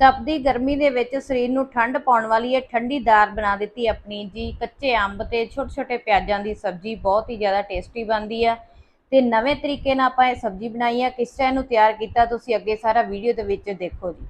ਤਪਦੀ ਗਰਮੀ ਦੇ ਵਿੱਚ ਸਰੀਰ ਨੂੰ ਠੰਡ ਪਾਉਣ ਵਾਲੀ ਇਹ ਠੰਡੀ ਦਾਰ ਬਣਾ ਦਿੱਤੀ ਆਪਣੀ। ਜੀ, ਕੱਚੇ ਅੰਬ ਤੇ ਛੋਟੇ ਛੋਟੇ ਪਿਆਜ਼ਾਂ ਦੀ ਸਬਜ਼ੀ ਬਹੁਤ ਹੀ ਜ਼ਿਆਦਾ ਟੇਸਟੀ ਬਣਦੀ ਆ। ਤੇ ਨਵੇਂ ਤਰੀਕੇ ਨਾਲ ਆਪਾਂ ਇਹ ਸਬਜ਼ੀ ਬਣਾਈ ਆ। ਕਿਸ ਤਰ੍ਹਾਂ ਇਹਨੂੰ ਤਿਆਰ ਕੀਤਾ, ਤੁਸੀਂ ਅੱਗੇ ਸਾਰਾ ਵੀਡੀਓ ਦੇ ਵਿੱਚ ਦੇਖੋ ਜੀ।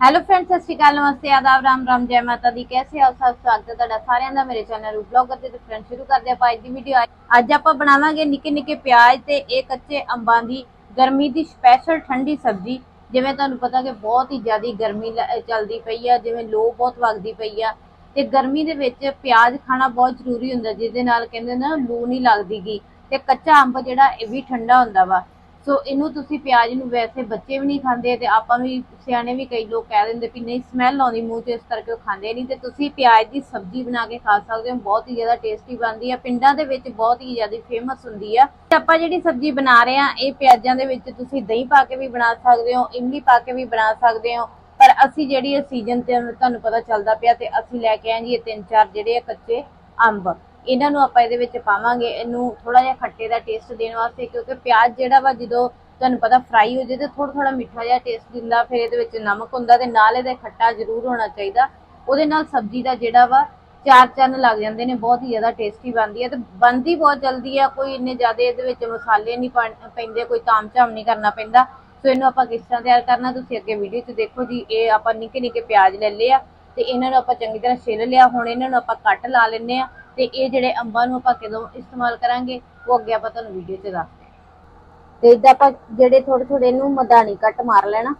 ਹੈਲੋ ਫਰੈਂਡਸ ਸਤਿ ਸ਼੍ਰੀ ਅਕਾਲ, ਨਮਸਤੇ, ਆਦਾਬ, ਰਾਮ ਰਾਮ, ਜੈ ਮਾਤਾ ਦੀ। ਕੈਸੇ ਹੋ? ਸਭ ਸਵਾਗਤ ਹੈ ਤੁਹਾਡਾ ਸਾਰਿਆਂ ਦਾ। ਮੇਰੇ ਚੈਨਲ ਬਲੌਗਰ ਤੇ ਫਰੈਂਡ ਸ਼ੁਰੂ ਕਰਦੇ ਆਪਾਂ ਅੱਜ ਦੀ ਵੀਡੀਓ ਅੱਜ ਆਪਾਂ ਬਣਾਵਾਂਗੇ ਨਿੱਕੇ ਨਿੱਕੇ ਪਿਆਜ਼ ਤੇ ਇਹ ਕੱਚੇ ਅੰਬਾਂ ਦੀ ਗਰਮੀ ਦੀ ਸਪੈਸ਼ਲ ਠੰਡੀ ਸਬਜ਼ੀ। ਜਿਵੇਂ ਤੁਹਾਨੂੰ ਪਤਾ ਕਿ ਬਹੁਤ ਹੀ ਜ਼ਿਆਦਾ ਗਰਮੀ ਲ- ਚੱਲਦੀ ਪਈ ਆ, ਜਿਵੇਂ ਲੋ ਬਹੁਤ ਵਗਦੀ ਪਈ ਆ। ਤੇ ਗਰਮੀ ਦੇ ਵਿੱਚ ਪਿਆਜ਼ ਖਾਣਾ ਬਹੁਤ ਜ਼ਰੂਰੀ ਹੁੰਦਾ, ਜਿਹਦੇ ਨਾਲ ਕਹਿੰਦੇ ਨਾ ਲੂ ਨਹੀਂ ਲੱਗਦੀਗੀ। ਤੇ ਕੱਚਾ ਅੰਬ ਜਿਹੜਾ, ਇਹ ਵੀ ਠੰਡਾ ਹੁੰਦਾ ਵਾ। ਸੋ ਇਹਨੂੰ ਤੁਸੀਂ ਪਿਆਜ਼ ਨੂੰ ਵੈਸੇ ਬੱਚੇ ਵੀ ਨਹੀਂ ਖਾਂਦੇ ਤੇ ਆਪਾਂ ਵੀ ਸਿਆਣੇ ਵੀ ਕਈ ਲੋਕ ਕਹਿ ਦਿੰਦੇ ਵੀ ਨਹੀਂ ਸਮੈਲ ਆਉਂਦੀ ਮੂੰਹ 'ਚ ਇਸ ਕਰਕੇ ਉਹ ਖਾਂਦੇ ਨਹੀਂ ਤੇ ਤੁਸੀਂ ਪਿਆਜ਼ ਦੀ ਸਬਜ਼ੀ ਬਣਾ ਕੇ ਖਾ ਸਕਦੇ ਹੋ, ਬਹੁਤ ਹੀ ਜ਼ਿਆਦਾ ਟੇਸਟੀ ਬਣਦੀ ਆ, ਪਿੰਡਾਂ ਦੇ ਵਿੱਚ ਬਹੁਤ ਹੀ ਜ਼ਿਆਦਾ ਫੇਮਸ ਹੁੰਦੀ ਆ। ਤੇ ਆਪਾਂ ਜਿਹੜੀ ਸਬਜ਼ੀ ਬਣਾ ਰਹੇ ਆ ਇਹ ਪਿਆਜ਼ਾਂ ਦੇ ਵਿੱਚ ਤੁਸੀਂ ਦਹੀਂ ਪਾ ਕੇ ਵੀ ਬਣਾ ਸਕਦੇ ਹੋ, ਇਮਲੀ ਪਾ ਕੇ ਵੀ ਬਣਾ ਸਕਦੇ ਹੋ, ਪਰ ਅਸੀਂ ਜਿਹੜੀ ਇਹ ਸੀਜ਼ਨ ਤੇ ਤੁਹਾਨੂੰ ਪਤਾ ਚੱਲਦਾ ਪਿਆ ਤੇ ਅਸੀਂ ਲੈ ਕੇ ਆਏ ਜੀ ਇਹ ਤਿੰਨ ਚਾਰ ਜਿਹੜੇ ਆ ਕੱਚੇ ਅੰਬ। ਇਹਨਾਂ ਨੂੰ ਆਪਾਂ ਇਹਦੇ ਵਿੱਚ ਪਾਵਾਂਗੇ। ਇਹਨੂੰ ਥੋੜਾ ਜਿਹਾ ਖੱਟੇ ਦਾ ਟੇਸਟ ਦੇਣ ਵਾਸਤੇ, ਕਿਉਂਕਿ ਪਿਆਜ਼ ਜਿਹੜਾ ਵਾ ਜਦੋਂ ਤੁਹਾਨੂੰ ਪਤਾ ਫਰਾਈ ਹੋ ਜੇ ਤੇ ਥੋੜਾ ਥੋੜਾ ਮਿੱਠਾ ਜਿਹਾ ਟੇਸਟ ਦਿੰਦਾ, ਫਿਰ ਇਹਦੇ ਵਿੱਚ ਨਮਕ ਹੁੰਦਾ ਤੇ ਨਾਲ ਇਹਦੇ ਖੱਟਾ ਜ਼ਰੂਰ ਹੋਣਾ ਚਾਹੀਦਾ। ਉਹਦੇ ਨਾਲ ਸਬਜ਼ੀ ਦਾ ਜਿਹੜਾ ਵਾ ਚਾਰ ਚੰਨ ਲੱਗ ਜਾਂਦੇ ਨੇ, ਬਹੁਤ ਹੀ ਜ਼ਿਆਦਾ ਟੇਸਟੀ ਬਣਦੀ ਹੈ ਤੇ ਬਣਦੀ ਬਹੁਤ ਜਲਦੀ ਆ ਕੋਈ ਇੰਨੇ ਜ਼ਿਆਦਾ ਇਹਦੇ ਵਿੱਚ ਮਸਾਲੇ ਨਹੀਂ ਪਾ- ਪੈਂਦੇ, ਕੋਈ ਤਾਮਝਾਮ ਨਹੀਂ ਕਰਨਾ ਪੈਂਦਾ। ਸੋ ਇਹਨੂੰ ਆਪਾਂ ਕਿਸ ਤਰ੍ਹਾਂ ਤਿਆਰ ਕਰਨਾ, ਤੁਸੀਂ ਅੱਗੇ ਵੀਡੀਓ 'ਚ ਦੇਖੋ ਜੀ, ਇਹ ਆਪਾਂ ਨਿੱਕੇ ਨਿੱਕੇ ਪਿਆਜ਼ ਲੈ ਲਏ ਆ ਤੇ ਇਹਨਾਂ ਨੂੰ ਆਪਾਂ ਚੰਗੀ ਤਰ੍ਹਾਂ ਛਿੱਲ ਲਿਆ। ਹੁਣ ਇਹਨਾਂ ਨੂੰ ਆਪਾਂ ਕੱਟ ਲਾ ਲੈਨੇ ਆ। ਤੇ ਇਹ ਜਿਹੜੇ ਅੰਬਾਂ ਨੂੰ ਆਪਾਂ ਕਦੋਂ ਇਸਤੇਮਾਲ ਕਰਾਂਗੇ, ਉਹ ਅੱਗੇ ਆਪਾਂ ਤੁਹਾਨੂੰ ਵੀਡੀਓ 'ਚ ਦੱਸਦੇ ਤੇ ਇਦਾਂ ਆਪਾਂ ਜਿਹੜੇ ਥੋੜੇ ਥੋੜੇ ਨੂੰ ਮਦਾਨੀ ਕੱਟ ਮਾਰ ਲੈਣਾ।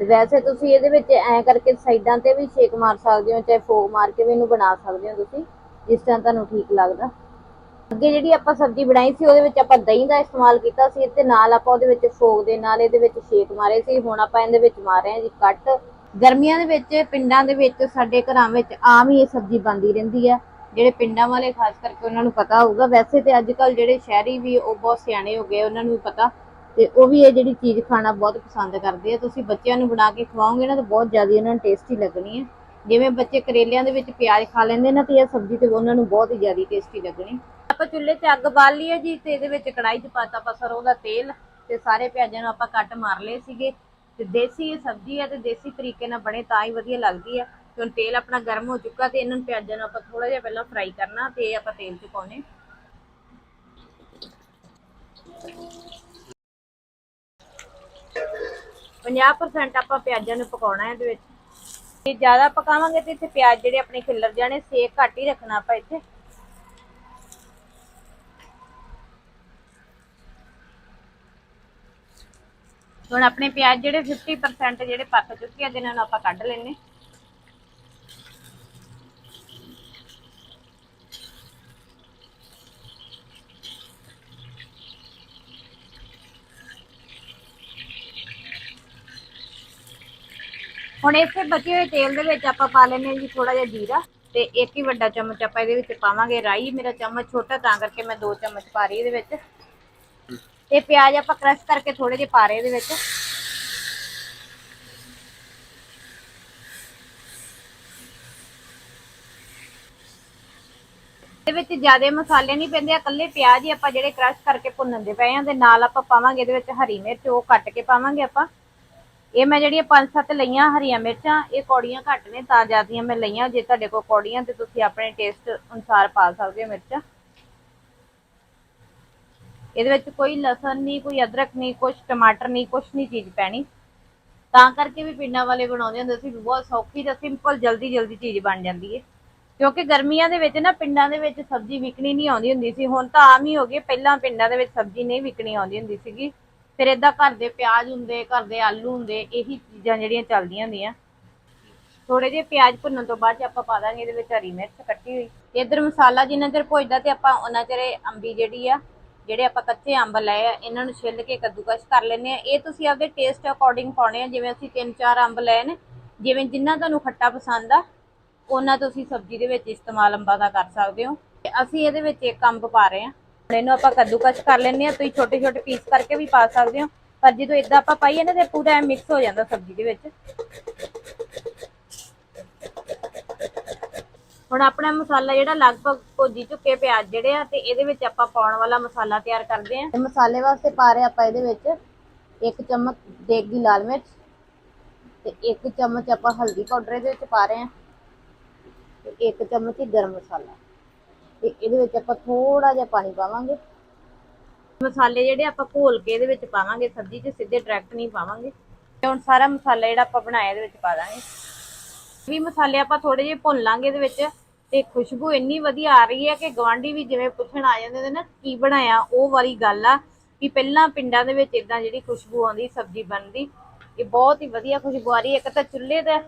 ਤੇ ਵੈਸੇ ਤੁਸੀਂ ਇਹਦੇ ਵਿੱਚ ਐ ਕਰਕੇ ਸਾਈਡਾਂ ਤੇ ਵੀ ਛੇਕ ਮਾਰ ਸਕਦੇ ਹੋ, ਚਾਹੇ ਫੋਕ ਮਾਰ ਕੇ ਵੀ ਇਹਨੂੰ ਬਣਾ ਸਕਦੇ ਹੋ ਤੁਸੀਂ, ਜਿਸ ਤਰ੍ਹਾਂ ਤੁਹਾਨੂੰ ਠੀਕ ਲੱਗਦਾ। ਅੱਗੇ ਜਿਹੜੀ ਆਪਾਂ ਸਬਜ਼ੀ ਬਣਾਈ ਸੀ, ਉਹਦੇ ਵਿੱਚ ਆਪਾਂ ਦਹੀਂ ਦਾ ਇਸਤੇਮਾਲ ਕੀਤਾ ਸੀ, ਤੇ ਨਾਲ ਆਪਾਂ ਉਹਦੇ ਵਿੱਚ ਫੋਕ ਦੇ ਨਾਲ ਇਹਦੇ ਵਿੱਚ ਛੇਕ ਮਾਰੇ ਸੀ। ਹੁਣ ਆਪਾਂ ਇਹਦੇ ਵਿੱਚ ਮਾਰ ਰਹੇ ਹਾਂ ਜੀ ਕੱਟ। ਗਰਮੀਆਂ ਦੇ ਵਿੱਚ, ਪਿੰਡਾਂ ਦੇ ਵਿੱਚ, ਸਾਡੇ ਘਰਾਂ ਵਿੱਚ ਆਮ ਹੀ ਇਹ ਸਬਜ਼ੀ ਬਣਦੀ ਰਹਿੰਦੀ ਹੈ। ਜਿਹੜੇ ਪਿੰਡਾਂ ਵਾਲੇ, ਖਾਸ ਕਰਕੇ ਉਹਨਾਂ ਨੂੰ ਪਤਾ ਹੋਊਗਾ। ਵੈਸੇ ਤੇ ਅੱਜ ਕੱਲ ਜਿਹੜੇ ਸ਼ਹਿਰੀ ਵੀ, ਉਹ ਬਹੁਤ ਸਿਆਣੇ ਹੋ ਗਏ, ਉਹਨਾਂ ਨੂੰ ਵੀ ਪਤਾ। ਤੇ ਉਹ ਵੀ ਇਹ ਜਿਹੜੀ ਚੀਜ਼ ਖਾਣਾ ਬਹੁਤ ਪਸੰਦ ਕਰਦੇ ਆ। ਤੁਸੀਂ ਬੱਚਿਆਂ ਨੂੰ ਬਣਾ ਕੇ ਖਵਾਓਗੇ ਨਾ, ਤਾਂ ਬਹੁਤ ਜ਼ਿਆਦਾ ਉਹਨਾਂ ਨੂੰ ਟੇਸਟੀ ਲੱਗਣੀ ਹੈ ਜਿਵੇਂ ਬੱਚੇ ਕਰੇਲਿਆਂ ਦੇ ਵਿੱਚ ਪਿਆਜ਼ ਖਾ ਲੈਂਦੇ ਨਾ, ਤੇ ਇਹ ਸਬਜ਼ੀ ਤੇ ਉਹਨਾਂ ਨੂੰ ਬਹੁਤ ਹੀ ਜ਼ਿਆਦਾ ਟੇਸਟੀ ਲੱਗਣੀ। ਆਪਾਂ ਚੁੱਲ੍ਹੇ 'ਤੇ ਅੱਗ ਬਾਲ ਲਈਏ ਜੀ, ਤੇ ਇਹਦੇ ਵਿੱਚ ਕੜਾਈ 'ਚ ਪਾਤਾ ਆਪਾਂ ਸਰੋਂ ਦਾ ਤੇਲ, ਤੇ ਸਾਰੇ ਪਿਆਜ਼ਾਂ ਨੂੰ ਆਪਾਂ ਕੱਟ ਮਾਰ ਲਏ ਸੀਗੇ। ਤੇ ਦੇਸੀ ਇਹ ਸਬਜ਼ੀ ਹੈ ਤੇ ਦੇਸੀ ਤਰੀਕੇ ਨਾਲ ਬਣੇ ਤਾਂ ਹੀ ਵਧੀਆ ਲੱਗਦੀ ਹੈ ਹੁਣ ਤੇਲ ਆਪਣਾ ਗਰਮ ਹੋ ਚੁੱਕਾ ਤੇ ਇਹਨਾਂ ਨੂੰ ਪਿਆਜ਼ਾਂ ਨੂੰ ਆਪਾਂ ਥੋੜਾ ਜਿਹਾ ਪਹਿਲਾਂ ਫਰਾਈ ਕਰਨਾ ਤੇ ਆਪਾਂ ਤੇਲ 'ਚ ਪਾਉਣੇ। ਪੰਜਾਹ ਪਰਸੈਂਟ ਆਪਾਂ ਪਿਆਜ਼ਾਂ ਨੂੰ ਪਕਾਉਣਾ ਹੈ ਇਹਦੇ ਵਿੱਚ। ਜੇ ਜ਼ਿਆਦਾ ਪਕਾਵਾਂਗੇ ਤੇ ਇੱਥੇ ਪਿਆਜ਼ ਜਿਹੜੇ ਆਪਣੇ ਖਿੱਲਰ ਜਾਣੇ, ਸੇਕ ਘੱਟ ਹੀ ਰੱਖਣਾ ਆਪਾਂ ਇੱਥੇ। ਹੁਣ ਆਪਣੇ ਪਿਆਜ਼ ਜਿਹੜੇ 50% ਜਿਹੜੇ ਪੱਕ ਚੁੱਕੇ ਆ, ਜਿਹਨਾਂ ਨੂੰ ਆਪਾਂ ਕੱਢ ਲੈਣੇ ਹੁਣ ਇਸੇ ਬਚੇ ਹੋਏ ਤੇਲ ਦੇ ਵਿੱਚ ਆਪਾਂ ਪਾ ਲੈਣੇ ਜੀ ਥੋੜਾ ਜਿਹਾ ਜੀਰਾ ਤੇ ਇੱਕ ਹੀ ਵੱਡਾ ਚਮਚ ਆਪਾਂ ਇਹਦੇ ਵਿੱਚ ਪਾਵਾਂਗੇ ਰਾਈ। ਮੇਰਾ ਚਮਚ ਛੋਟਾ ਤਾਂ ਕਰਕੇ ਮੈਂ ਦੋ ਚਮਚ ਪਾ ਰਹੀ ਇਹਦੇ ਵਿੱਚ। ਤੇ ਪਿਆਜ਼ ਆਪਾਂ ਕ੍ਰਸ਼ ਕਰਕੇ ਥੋੜੇ ਜਿਹੇ ਪਾ ਰਹੇ ਇਹਦੇ ਵਿੱਚ। ਇਹਦੇ ਵਿੱਚ ਜ਼ਿਆਦਾ ਮਸਾਲੇ ਨਹੀਂ ਪੈਂਦੇ ਆ ਇਕੱਲੇ ਪਿਆਜ਼ ਹੀ ਆਪਾਂ ਜਿਹੜੇ ਕ੍ਰਸ਼ ਕਰਕੇ ਭੁੰਨਣ ਦੇ ਪਏ ਆ ਤੇ ਨਾਲ ਆਪਾਂ ਪਾਵਾਂਗੇ ਇਹਦੇ ਵਿੱਚ ਹਰੀ ਮਿਰਚ, ਉਹ ਕੱਟ ਕੇ ਪਾਵਾਂਗੇ ਆਪਾਂ। ਇਹ ਮੈਂ ਜਿਹੜੀਆਂ ਪੰਜ ਸੱਤ ਲਈਆਂ ਹਰੀਆਂ ਮਿਰਚਾਂ, ਇਹ ਕੌੜੀਆਂ ਘੱਟ ਨੇ, ਤਾਂ ਜ਼ਿਆਦੀਆਂ ਮੈਂ ਲਈਆਂ। ਜੇ ਤੁਹਾਡੇ ਕੋਲ ਕੌੜੀਆਂ ਤੇ ਤੁਸੀਂ ਆਪਣੇ ਟੇਸਟ ਅਨੁਸਾਰ ਪਾ ਸਕਦੇ ਹੋ ਮਿਰਚਾਂ। ਇਹਦੇ ਵਿੱਚ ਕੋਈ ਲਸਣ ਨਹੀਂ, ਕੋਈ ਅਦਰਕ ਨਹੀਂ ਕੁਝ ਟਮਾਟਰ ਨਹੀਂ ਕੁਝ ਨਹੀਂ ਚੀਜ਼ ਪੈਣੀ। ਤਾਂ ਕਰਕੇ ਵੀ ਪਿੰਡਾਂ ਵਾਲੇ ਬਣਾਉਂਦੇ ਹੁੰਦੇ ਸੀ ਬਹੁਤ ਸੌਖੀ ਤੇ ਸਿੰਪਲ ਜਲਦੀ ਜਲਦੀ ਚੀਜ਼ ਬਣ ਜਾਂਦੀ ਹੈ ਕਿਉਂਕਿ ਗਰਮੀਆਂ ਦੇ ਵਿੱਚ ਨਾ, ਪਿੰਡਾਂ ਦੇ ਵਿੱਚ ਸਬਜ਼ੀ ਵਿਕਣੀ ਨਹੀਂ ਆਉਂਦੀ ਹੁੰਦੀ ਸੀ। ਹੁਣ ਤਾਂ ਆਮ ਹੀ ਹੋ ਗਈ, ਪਹਿਲਾਂ ਪਿੰਡਾਂ ਦੇ ਵਿੱਚ ਸਬਜ਼ੀ ਨਹੀਂ ਵਿਕਣੀ ਆਉਂਦੀ ਹੁੰਦੀ ਸੀਗੀ। ਫਿਰ ਇਦਾਂ ਘਰ ਦੇ ਪਿਆਜ਼ ਹੁੰਦੇ, ਘਰ ਦੇ ਆਲੂ ਹੁੰਦੇ, ਇਹੀ ਚੀਜ਼ਾਂ ਜਿਹੜੀਆਂ ਚੱਲਦੀਆਂ ਹੁੰਦੀਆਂ। ਥੋੜੇ ਜਿਹੇ ਪਿਆਜ਼ ਭੁੰਨਣ ਤੋਂ ਬਾਅਦ 'ਚ ਆਪਾਂ ਪਾ ਦਾਂਗੇ, ਇਹਦੇ ਵਿੱਚ ਹਰੀ ਮਿਰਚ ਕੱਟੀ ਹੋਈ। ਤੇ ਇਧਰ ਮਸਾਲਾ ਜਿੰਨਾ ਚਿਰ ਭੁੱਜਦਾ ਤੇ ਆਪਾਂ ਉਹਨਾਂ ਚਿਰ ਇਹ ਅੰਬੀ ਜਿਹੜੀ ਆ, ਜਿਹੜੇ ਆਪਾਂ ਕੱਚੇ ਅੰਬ ਲਏ ਆ, ਇਹਨਾਂ ਨੂੰ ਛਿੱਲ ਕੇ ਕੱਦੂਕਸ਼ ਕਰ ਲੈਣੇ ਆ। ਇਹ ਤੁਸੀਂ ਆਪਦੇ ਟੇਸਟ ਅਕੋਰਡਿੰਗ ਪਾਉਣੇ ਆ, ਜਿਵੇਂ ਅਸੀਂ ਤਿੰਨ ਚਾਰ ਅੰਬ ਲਏ ਨੇ, ਜਿਵੇਂ ਜਿੰਨਾ ਤੁਹਾਨੂੰ ਖੱਟਾ ਪਸੰਦ ਆ ਉਹਨਾਂ ਤੁਸੀਂ ਸਬਜ਼ੀ ਦੇ ਵਿੱਚ ਇਸਤੇਮਾਲ ਅੰਬਾਂ ਦਾ ਕਰ ਸਕਦੇ ਹੋ। ਤੇ ਅਸੀਂ ਇਹਦੇ ਵਿੱਚ ਇੱਕ ਅੰਬ ਪਾ ਰਹੇ ਹਾਂ ਇਹਨੂੰ ਆਪਾਂ ਕੱਦੂਕਸ਼ ਕਰ ਲੈਣੇ ਆ ਤੁਸੀਂ ਛੋਟੇ ਛੋਟੇ ਪੀਸ ਕਰਕੇ ਵੀ ਪਾ ਸਕਦੇ ਹੋ। ਪਰ ਜਦੋਂ ਇਦਾਂ ਆਪਾਂ ਪਾਈਏ ਨਾ, ਤੇ ਪੂਰਾ ਮਿਕਸ ਹੋ ਜਾਂਦਾ ਸਬਜ਼ੀ ਦੇ ਵਿੱਚ। ਹੁਣ ਆਪਣਾ ਮਸਾਲਾ ਜਿਹੜਾ ਲਗਭਗ ਭੁੱਜੀ ਚੁੱਕੇ ਪਿਆਜ਼ ਜਿਹੜੇ ਆ, ਤੇ ਇਹਦੇ ਵਿੱਚ ਆਪਾਂ ਪਾਉਣ ਵਾਲਾ ਮਸਾਲਾ ਤਿਆਰ ਕਰਦੇ ਆ ਮਸਾਲੇ ਵਾਸਤੇ ਪਾ ਰਹੇ ਆਪਾਂ ਇਹਦੇ ਵਿੱਚ ਇੱਕ ਚਮਚ ਦੇਗੀ ਲਾਲ ਮਿਰਚ, ਤੇ ਇੱਕ ਚਮਚ ਆਪਾਂ ਹਲਦੀ ਪਾਊਡਰ ਇਹਦੇ ਵਿੱਚ ਪਾ ਰਹੇ ਆ ਤੇ ਇੱਕ ਚਮਚ ਗਰਮ ਮਸਾਲਾ। ਤੇ ਇਹਦੇ ਵਿੱਚ ਆਪਾਂ ਥੋੜਾ ਜਿਹਾ ਪਾਣੀ ਪਾਵਾਂਗੇ। ਮਸਾਲੇ ਜਿਹੜੇ ਆਪਾਂ ਘੋਲ ਕੇ ਇਹਦੇ ਵਿੱਚ ਪਾਵਾਂਗੇ, ਸਬਜ਼ੀ 'ਚ ਸਿੱਧੇ ਡਾਇਰੈਕਟ ਨਹੀਂ ਪਾਵਾਂਗੇ। ਤੇ ਹੁਣ ਸਾਰਾ ਮਸਾਲਾ ਜਿਹੜਾ ਆਪਾਂ ਬਣਾਇਆ, ਇਹਦੇ ਵਿੱਚ ਪਾ ਦਾਂਗੇ। ਵੀ ਮਸਾਲੇ ਆਪਾਂ ਥੋੜੇ ਜਿਹੇ ਭੁੰਨ ਲਾਂਗੇ ਇਹਦੇ ਵਿੱਚ। ਤੇ ਖੁਸ਼ਬੂ ਇੰਨੀ ਵਧੀਆ ਆ ਰਹੀ ਹੈ ਕਿ ਗਵਾਂਢੀ ਵੀ ਜਿਵੇਂ ਪੁੱਛਣ ਆ ਜਾਂਦੇ ਨੇ ਨਾ, ਕੀ ਬਣਾਇਆ, ਉਹ ਵਾਲੀ ਗੱਲ ਆ। ਕਿ ਪਹਿਲਾਂ ਪਿੰਡਾਂ ਦੇ ਵਿੱਚ ਇਦਾਂ ਜਿਹੜੀ ਖੁਸ਼ਬੂ ਆਉਂਦੀ, ਸਬਜ਼ੀ ਬਣਦੀ। ਇਹ ਬਹੁਤ ਹੀ ਵਧੀਆ ਖੁਸ਼ਬੂ ਆ ਰਹੀ ਹੈ। ਇੱਕ ਤਾਂ ਚੁੱਲ੍ਹੇ ਦਾ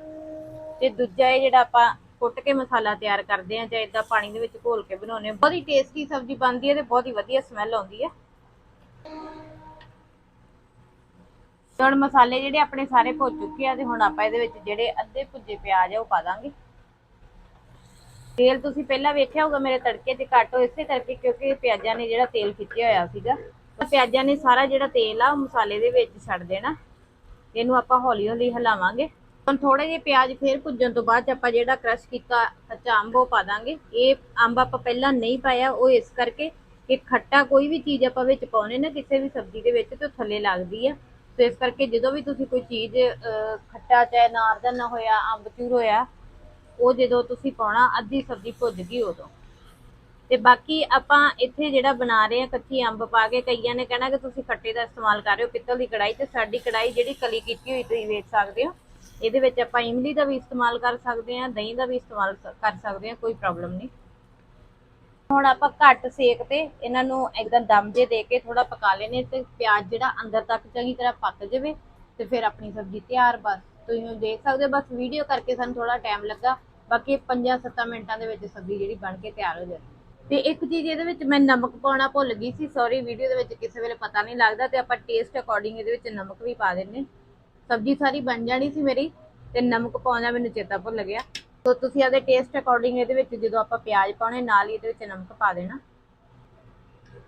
ਤੇ ਦੂਜਾ ਇਹ ਜਿਹੜਾ ਆਪਾਂ ਕੁੱਟ ਕੇ ਮਸਾਲਾ ਤਿਆਰ ਕਰਦੇ ਆ ਜਾਂ ਇਦਾਂ ਪਾਣੀ ਦੇ ਵਿੱਚ ਘੋਲ ਕੇ ਬਣਾਉਂਦੇ ਆ। ਬਹੁਤ ਹੀ ਟੇਸਟੀ ਸਬਜ਼ੀ ਬਣਦੀ ਹੈ ਤੇ ਬਹੁਤ ਹੀ ਵਧੀਆ ਸਮੈਲ ਆਉਂਦੀ ਹੈ। ਹੁਣ ਮਸਾਲੇ ਜਿਹੜੇ ਆਪਣੇ ਸਾਰੇ ਭੁੱਜ ਚੁੱਕੇ ਆ ਤੇ ਹੁਣ ਆਪਾਂ ਇਹਦੇ ਵਿੱਚ ਜਿਹੜੇ ਅੱਧੇ ਭੁੱਜੇ ਪਿਆਜ਼ ਆ ਉਹ ਪਾ ਦਾਂਗੇ। ਤੇਲ ਤੁਸੀਂ ਪਹਿਲਾਂ ਵੇਖਿਆ ਹੋਊਗਾ ਮੇਰੇ ਤੜਕੇ 'ਚ ਘੱਟ ਹੋ ਇਸੇ ਕਰਕੇ ਕਿਉਂਕਿ ਪਿਆਜ਼ਾਂ ਨੇ ਜਿਹੜਾ ਤੇਲ ਖਿੱਚਿਆ ਹੋਇਆ ਸੀਗਾ। ਪਿਆਜ਼ਾਂ ਨੇ ਸਾਰਾ ਜਿਹੜਾ ਤੇਲ ਆ ਉਹ ਮਸਾਲੇ ਦੇ ਵਿੱਚ ਛੱਡ ਦੇਣਾ। ਇਹਨੂੰ ਆਪਾਂ ਹੌਲੀ ਹੌਲੀ ਹਿਲਾਵਾਂਗੇ। ਹੁਣ ਥੋੜੇ ਜਿਹੇ ਪਿਆਜ਼ ਫੇਰ ਭੁੱਜਣ ਤੋਂ ਬਾਅਦ ਆਪਾਂ ਜਿਹੜਾ ਕ੍ਰਸ਼ ਕੀਤਾ ਕੱਚਾ ਅੰਬ ਉਹ ਪਾ ਦਾਂਗੇ। ਇਹ ਅੰਬ ਆਪਾਂ ਪਹਿਲਾਂ ਨਹੀਂ ਪਾਇਆ, ਉਹ ਇਸ ਕਰਕੇ ਕਿ ਖੱਟਾ ਕੋਈ ਵੀ ਚੀਜ਼ ਆਪਾਂ ਵਿੱਚ ਪਾਉਨੇ ਨਾ, ਕਿਸੇ ਵੀ ਸਬਜ਼ੀ ਦੇ ਵਿੱਚ ਤੇ ਥੱਲੇ ਲੱਗਦੀ ਆ। ਤੇ ਇਸ ਕਰਕੇ ਜਦੋਂ ਵੀ ਤੁਸੀਂ ਕੋਈ ਚੀਜ਼ ਖੱਟਾ ਚਾਹੇ ਨਾਰਦਨ ਨਾ ਹੋਇਆ ਅੰਬਚੂਰ ਹੋਇਆ, ਉਹ ਜਦੋਂ ਤੁਸੀਂ ਪਾਉਣਾ, ਅੱਧੀ ਸਬਜ਼ੀ ਭੁੱਜ ਗਈ ਉਦੋਂ। ਤੇ ਬਾਕੀ ਆਪਾਂ ਇੱਥੇ ਜਿਹੜਾ ਬਣਾ ਰਹੇ ਆ ਕੱਚੀ ਅੰਬ ਪਾ ਕੇ, ਕਈਆਂ ਨੇ ਕਹਿਣਾ ਕਿ ਤੁਸੀਂ ਖੱਟੇ ਦਾ ਇਸਤੇਮਾਲ ਕਰ ਰਹੇ ਹੋ, ਪਿੱਤਲ ਦੀ ਕੜਾਈ ਤੇ ਸਾਡੀ ਕੜਾਈ ਜਿਹੜੀ ਕਲੀ ਕੀਤੀ ਹੋਈ ਤੁਸੀਂ ਵੇਚ ਸਕਦੇ ਹੋ। ਇਹਦੇ ਵਿੱਚ ਆਪਾਂ ਇਮਲੀ ਦਾ ਵੀ ਇਸਤੇਮਾਲ ਕਰ ਸਕਦੇ ਹਾਂ, ਦਹੀਂ ਦਾ ਵੀ ਇਸਤੇਮਾਲ ਕਰ ਸਕਦੇ ਹਾਂ, ਕੋਈ ਪ੍ਰੋਬਲਮ ਨਹੀਂ। ਹੁਣ ਆਪਾਂ ਘੱਟ ਸੇਕ ਤੇ ਇਹਨਾਂ ਨੂੰ ਇੱਕਦਮ ਦਮ ਜੇ ਦੇ ਕੇ ਥੋੜਾ ਪਕਾ ਲੈਣੇ ਤੇ ਪਿਆਜ਼ ਜਿਹੜਾ ਅੰਦਰ ਤੱਕ ਚੰਗੀ ਤਰ੍ਹਾਂ ਪੱਕ ਜਾਵੇ ਤੇ ਫਿਰ ਆਪਣੀ ਸਬਜ਼ੀ ਤਿਆਰ ਬਸ। ਤੁਸੀਂ ਦੇਖ ਸਕਦੇ ਹੋ, ਬਸ ਵੀਡੀਓ ਕਰਕੇ ਸਾਨੂੰ ਥੋੜਾ ਟਾਈਮ ਲੱਗਾ। ਬਾਕੀ 5-7 ਮਿੰਟਾਂ ਦੇ ਵਿੱਚ ਸਬਜ਼ੀ ਜਿਹੜੀ ਬਣ ਕੇ ਤਿਆਰ ਹੋ ਜਾਂਦੀ ਤੇ ਇੱਕ ਚੀਜ਼ ਇਹਦੇ ਵਿੱਚ ਮੈਂ ਨਮਕ ਪਾਉਣਾ ਭੁੱਲ ਗਈ ਸੀ ਸੌਰੀ ਵੀਡੀਓ ਦੇ ਵਿੱਚ ਕਿਸੇ ਵੇਲੇ ਪਤਾ ਨਹੀਂ ਲੱਗਦਾ ਤੇ ਆਪਾਂ ਟੇਸਟ ਅਕੋਰਡਿੰਗ ਇਹਦੇ ਵਿੱਚ ਨਮਕ ਵੀ ਪਾ ਦਿੰਨੇ ਸਬਜ਼ੀ ਸਾਰੀ ਬਣ ਜਾਣੀ ਸੀ ਮੇਰੀ ਤੇ ਨਮਕ ਪਾਉਣਾ ਮੈਨੂੰ ਚੇਤਾ ਭੁੱਲ ਗਿਆ। ਸੋ ਤੁਸੀਂ ਆਪਦੇ ਟੇਸਟ ਅਕੋਰਡਿੰਗ ਇਹਦੇ ਵਿੱਚ ਜਦੋਂ ਆਪਾਂ ਪਿਆਜ਼ ਪਾਉਣੇ, ਨਾਲ ਹੀ ਇਹਦੇ ਵਿੱਚ ਨਮਕ ਪਾ ਦੇਣਾ।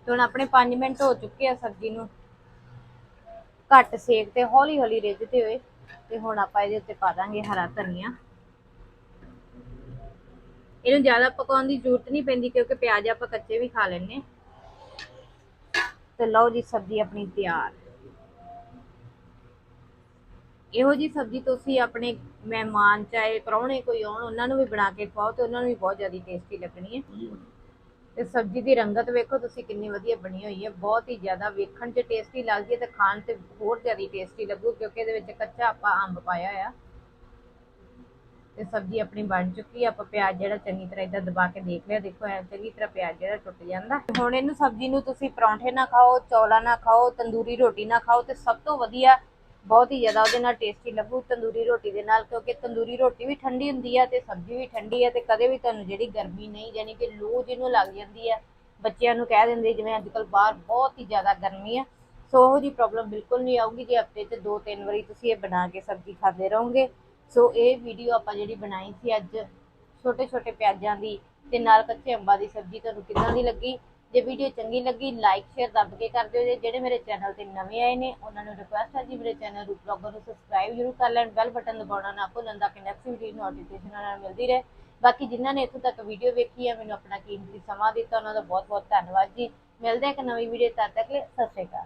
ਤੇ ਹੁਣ ਆਪਣੇ 5 ਮਿੰਟ ਹੋ ਚੁੱਕੇ ਆ ਸਬਜ਼ੀ ਨੂੰ। ਘੱਟ ਸੇਕ ਤੇ ਹੌਲੀ ਹੌਲੀ ਰਿੱਝਦੇ ਹੋਏ ਤੇ ਹੁਣ ਆਪਾਂ ਇਹਦੇ ਉੱਤੇ ਪਾ ਦਾਂਗੇ ਹਰਾ ਧਨੀਆ। ਇਹਨੂੰ ਜ਼ਿਆਦਾ ਪਕਾਉਣ ਦੀ ਜ਼ਰੂਰਤ ਨਹੀਂ ਪੈਂਦੀ ਕਿਉਂਕਿ ਪਿਆਜ਼ ਆਪਾਂ ਕੱਚੇ ਵੀ ਖਾ ਲੈਣੇ ਤੇ ਲਓ ਜੀ ਸਬਜ਼ੀ ਆਪਣੀ ਤਿਆਰ। ਇਹੋ ਜੀ ਸਬਜ਼ੀ ਤੁਸੀਂ ਆਪਣੇ ਮਹਿਮਾਨ ਚਾਹੇ ਪ੍ਰਾਹੁਣੇ ਕੋਈ ਆਉਣ ਉਹਨਾਂ ਨੂੰ ਵੀ ਬਣਾ ਕੇ ਖਵਾਓ ਤੇ ਉਹਨਾਂ ਨੂੰ ਵੀ ਬਹੁਤ ਜ਼ਿਆਦਾ ਟੇਸਟੀ ਲੱਗਣੀ ਹੈ। ਤੇ ਸਬਜ਼ੀ ਦੀ ਰੰਗਤ ਵੇਖੋ ਤੁਸੀਂ ਕਿੰਨੀ ਵਧੀਆ ਬਣੀ ਹੋਈ ਹੈ। ਬਹੁਤ ਹੀ ਜ਼ਿਆਦਾ ਵੇਖਣ 'ਚ ਟੇਸਟੀ ਲੱਗਦੀ ਹੈ ਤੇ ਖਾਣ 'ਤੇ ਹੋਰ ਜ਼ਿਆਦਾ ਟੇਸਟੀ ਲੱਗੂ ਕਿਉਂਕਿ ਇਹਦੇ ਵਿੱਚ ਕੱਚਾ ਆਪਾਂ ਅੰਬ ਪਾਇਆ ਹੋਇਆ। ਤੇ ਸਬਜ਼ੀ ਆਪਣੀ ਬਣ ਚੁੱਕੀ ਹੈ। ਆਪਾਂ ਪਿਆਜ਼ ਜਿਹੜਾ ਚੰਗੀ ਤਰ੍ਹਾਂ ਇਦਾਂ ਦਬਾ ਕੇ ਦੇਖ ਲਿਆ। ਦੇਖੋ ਐ ਚੰਗੀ ਤਰ੍ਹਾਂ ਪਿਆਜ਼ ਜਿਹੜਾ ਟੁੱਟ ਜਾਂਦਾ। ਹੁਣ ਇਹਨੂੰ ਸਬਜ਼ੀ ਨੂੰ ਤੁਸੀਂ ਪਰੌਂਠੇ ਨਾਲ ਖਾਓ ਚੌਲਾਂ ਨਾਲ ਖਾਓ ਤੰਦੂਰੀ ਰੋਟੀ ਨਾਲ ਖਾਓ ਤੇ ਸਭ ਤੋਂ ਵਧੀਆ ਬਹੁਤ ਹੀ ਜ਼ਿਆਦਾ ਉਹਦੇ ਨਾਲ ਟੇਸਟੀ ਲੱਗੂ, ਤੰਦੂਰੀ ਰੋਟੀ ਦੇ ਨਾਲ, ਕਿਉਂਕਿ ਤੰਦੂਰੀ ਰੋਟੀ ਵੀ ਠੰਡੀ ਹੁੰਦੀ ਹੈ ਤੇ ਸਬਜ਼ੀ ਵੀ ਠੰਡੀ ਹੈ ਤੇ ਕਦੇ ਵੀ ਤੁਹਾਨੂੰ ਜਿਹੜੀ ਗਰਮੀ ਨਹੀਂ ਯਾਨੀ ਕਿ ਲੂ ਜਿਹਨੂੰ ਲੱਗ ਜਾਂਦੀ ਹੈ ਬੱਚਿਆਂ ਨੂੰ ਕਹਿ ਦਿੰਦੇ, ਜਿਵੇਂ ਅੱਜ ਕੱਲ੍ਹ ਬਾਹਰ ਬਹੁਤ ਹੀ ਜ਼ਿਆਦਾ ਗਰਮੀ ਹੈ ਸੋ ਉਹ ਜੀ ਪ੍ਰੋਬਲਮ ਬਿਲਕੁਲ ਨਹੀਂ ਆਊਗੀ ਜੇ ਹਫ਼ਤੇ 'ਚ ਦੋ ਤਿੰਨ ਵਾਰੀ ਤੁਸੀਂ ਇਹ ਬਣਾ ਕੇ ਸਬਜ਼ੀ ਖਾਂਦੇ ਰਹੋਗੇ। ਸੋ ਇਹ ਵੀਡੀਓ ਆਪਾਂ ਜਿਹੜੀ ਬਣਾਈ ਸੀ ਅੱਜ ਛੋਟੇ ਛੋਟੇ ਪਿਆਜ਼ਾਂ ਦੀ ਤੇ ਨਾਲ ਕੱਚੇ ਅੰਬਾਂ ਦੀ ਸਬਜ਼ੀ ਤੁਹਾਨੂੰ ਕਿੱਦਾਂ ਦੀ ਲੱਗੀ? ਜੇ ਵੀਡੀਓ ਚੰਗੀ ਲੱਗੀ ਲਾਈਕ ਸ਼ੇਅਰ ਦੱਬ ਕੇ ਕਰ ਦਿਓ ਜੇ ਜਿਹੜੇ ਮੇਰੇ ਚੈਨਲ ਤੇ ਨਵੇਂ ਆਏ ਨੇ, ਉਹਨਾਂ ਨੂੰ ਰਿਕੁਐਸਟ ਹੈ ਜੀ ਮੇਰੇ ਚੈਨਲ ਰੂਪ ਬਲੌਗਰ ਨੂੰ ਸਬਸਕ੍ਰਾਈਬ ਜ਼ਰੂਰ ਕਰ ਲੈਣ ਬੈਲ ਬਟਨ ਦਬਾਉਣਾ ਨਾ ਭੁੱਲਣ ਤਾਂ ਕਿ ਨੈਕਸਟ ਵੀਡੀਓ ਨੋਟੀਫਿਕੇਸ਼ਨ ਨਾਲ ਮਿਲਦੀ ਰਹੇ। ਬਾਕੀ ਜਿਨ੍ਹਾਂ ਨੇ ਇੱਥੋਂ ਤੱਕ ਵੀਡੀਓ ਵੇਖੀ ਹੈ ਮੈਨੂੰ ਆਪਣਾ ਕੀਮਤੀ ਸਮਾਂ ਦਿੱਤਾ, ਉਹਨਾਂ ਦਾ ਬਹੁਤ ਬਹੁਤ ਧੰਨਵਾਦ ਜੀ। ਮਿਲਦੇ ਹਾਂ ਇੱਕ ਨਵੀਂ ਵੀਡੀਓ ਤਦ ਤੱਕ ਲਈ, ਸਤਿ ਸ਼੍ਰੀ ਅਕਾਲ।